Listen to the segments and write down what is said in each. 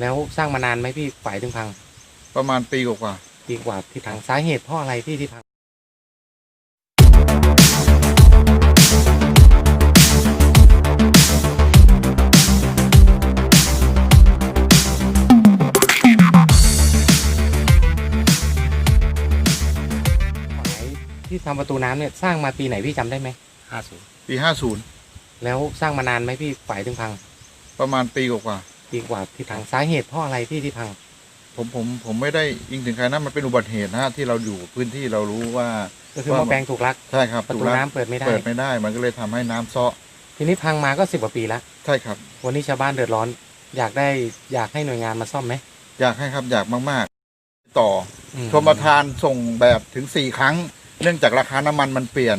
แล้วสร้างมานานไหมพี่ฝ่ายถึงพังประมาณปีกว่าดีกว่าที่พังสาเหตุเพราะอะไรพี่ที่พังหมายที่ทำประตูน้ำเนี่ยสร้างมาปีไหนพี่จำได้ไหม ห้าศูนย์ๆปีห้าศูนย์แล้วสร้างมานานไหมพี่ฝ่ายถึงพัง ประมาณปีกว่า ดีกว่าที่พังสาเหตุเพราะอะไรพี่ที่พังๆผมผมผมไม่ได้ยิงถึงใครนะมันเป็นอุบัติเหตุนะฮะที่เราอยู่พื้นที่เรารู้ว่าก็คือหว่ามอแปลงถูกลักใช่ครับประตูถูกแล้วน้ำเปิดไม่ได้ เปิดไม่ได้ มันก็เลยทำให้น้ำเซาะทีนี้พังมาก็สิบกว่าปีแล้วใช่ครับ วันนี้ชาวบ้านเดือดร้อน อยากได้อยากให้หน่วยงานมาซ่อมไหมอยากให้ครับอยากมากๆ ต่ออืชมประทานส่งแบบถึงสี่ครั้ง เนื่องจากราคาน้ำมันมันเปลี่ยน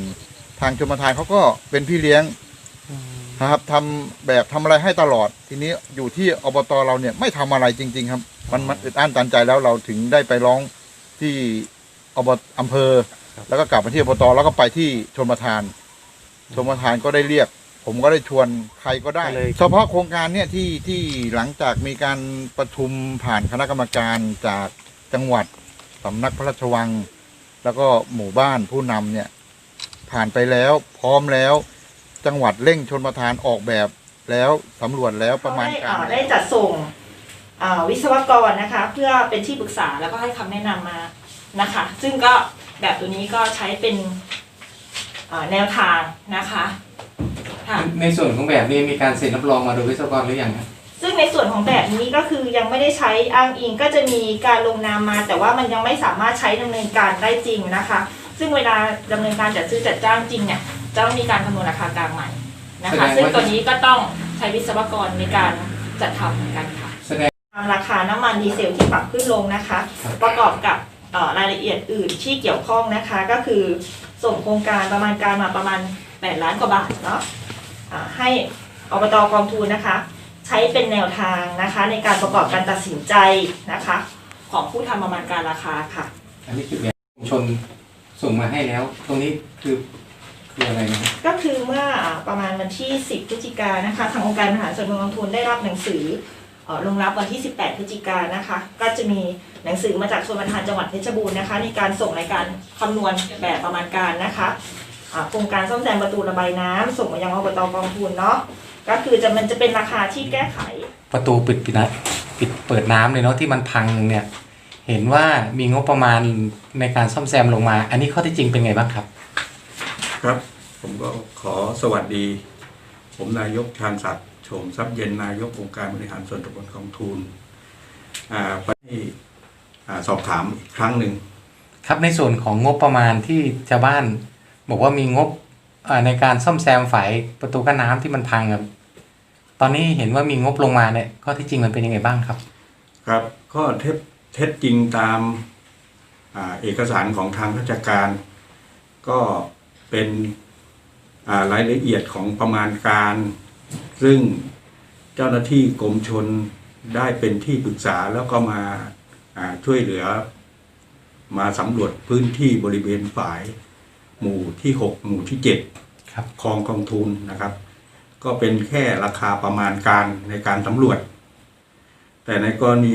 ทางชมประทานเขาก็เป็นพี่เลี้ยงอืม นะครับทำแบบทำอะไรให้ตลอด ทีนี้อยู่ที่อบตเราเนี่ยไม่ทำอะไรจริง ๆ ครับ มันมันอึดอั้นตันใจแล้วเราถึงได้ไปร้องที่อบตอำเภอ แล้วก็กลับมาที่อบตแล้วก็ไปที่ชมประทานชมประทานก็ได้เรียก ผมก็ได้ชวนใครก็ได้ก็เลยเฉพาะโครงการเนี่ยที่ที่หลังจากมีการประชุมผ่านคณะกรรมการจากจังหวัดสำนักพระราชวัง แล้วก็หมู่บ้านผู้นำเนี่ย ผ่านไปแล้วพร้อมแล้ว จังหวัดเร่งชนประทานออกแบบแล้วสำรวจแล้วประมาณเขการได้เอ่อได้จัดส่งเอ่อวิศวกรนะคะ เพื่อเป็นที่ปรึกษาแล้วก็ให้คำแนะนำมานะคะ ซึ่งก็แบบตัวนี้ก็ใช้เป็นเอ่อแนวทางนะคะค่ะในส่วนของแบบนี้มีการเซ็นรับรองมาโดยวิศวกรหรือยังครับซึ่งในส่วนของแบบนี้ก็คือยังไม่ได้ใช้อ้างอิงก็จะมีการลงนามมา แต่ว่ามันยังไม่สามารถใช้ดำเนินการได้จริงนะคะ ซึ่งเวลาดำเนินการจัดซื้อจัดจ้างจริงเนี่ย จะต้องมีการคำนวณราคากลางใหม่นะคะซึ่งตัวนี้ก็ต้องใช้วิศวกรในการจัดทำเหมือนกันค่ะ แสดง ตามราคาน้ำมันดีเซลที่ปรับขึ้นลงนะคะ ครับ ประกอบกับเอ่อรายละเอียดอื่นที่เกี่ยวข้องนะคะ ก็คือส่งโครงการประมาณการมาประมาณ 8 ล้านกว่าบาทเนาะอ่าให้อบตกองทุนนะคะ ใช้เป็นแนวทางนะคะ ในการประกอบการตัดสินใจนะคะ ของผู้ทำประมาณการราคาค่ะ อันนี้คือแบบชุมชนส่งมาให้แล้ว ตรงนี้คือ คืออะไรนะครับก็คือเมื่ออ่าประมาณวันที่ 10พฤศจิกายนนะคะ ทางองค์การบริหารส่วนเมืองลงทุนได้รับหนังสือเอ่อลงรับวันที่ 18พฤศจิกายนนะคะ ก็จะมีหนังสือมาจากชนประทานจังหวัดเพชรบูรณ์นะคะ ในการส่งในการคำนวณแบบประมาณการนะคะอ่าโครงการซ่อมแซมประตูระบายน้ำส่งมายังอบตกองทุนเนาะก็คือจะมันจะเป็นราคาที่แก้ไข ประตูปิดปิดนะปิดเปิดน้ำเลยเนาะที่มันพังเนี่ยเห็นว่ามีงบประมาณในการซ่อมแซมลงมา อันนี้ข้อเที่จริงเป็นไงบ้างครับ ครับ ผมก็ขอสวัสดี ผมนายกชาญศักดิ์โฉมทรัพย์เย็นนายกองค์การบริหารส่วนตำบลของทูลอ่าไปอ่าสอบถามอีกครั้งหนึ่งครับในส่วนของงบประมาณที่ชาวบ้าน บอกว่ามีงบเอ่อในการซ่อมแซมฝายประตูกั้นน้ำที่มันพังครับตอนนี้เห็นว่ามีงบลงมาเนี่ยข้อเที่จริงมันเป็นยังไงบ้างครับ ครับก็เท็จเท็จจริงตามอ่าเอกสารของทางราชการ ก็ เป็นอ่ารายละเอียดของประมาณการ ซึ่งเจ้าหน้าที่กรมชนได้เป็นที่ปรึกษาแล้วก็มาอ่าช่วยเหลือ มาสำรวจพื้นที่บริเวณฝาย หมู่ที่ 6 หมู่ที่7ครับคลองกองทุนนะครับ ก็เป็นแค่ราคาประมาณการในการสำรวจ แต่ในกรณี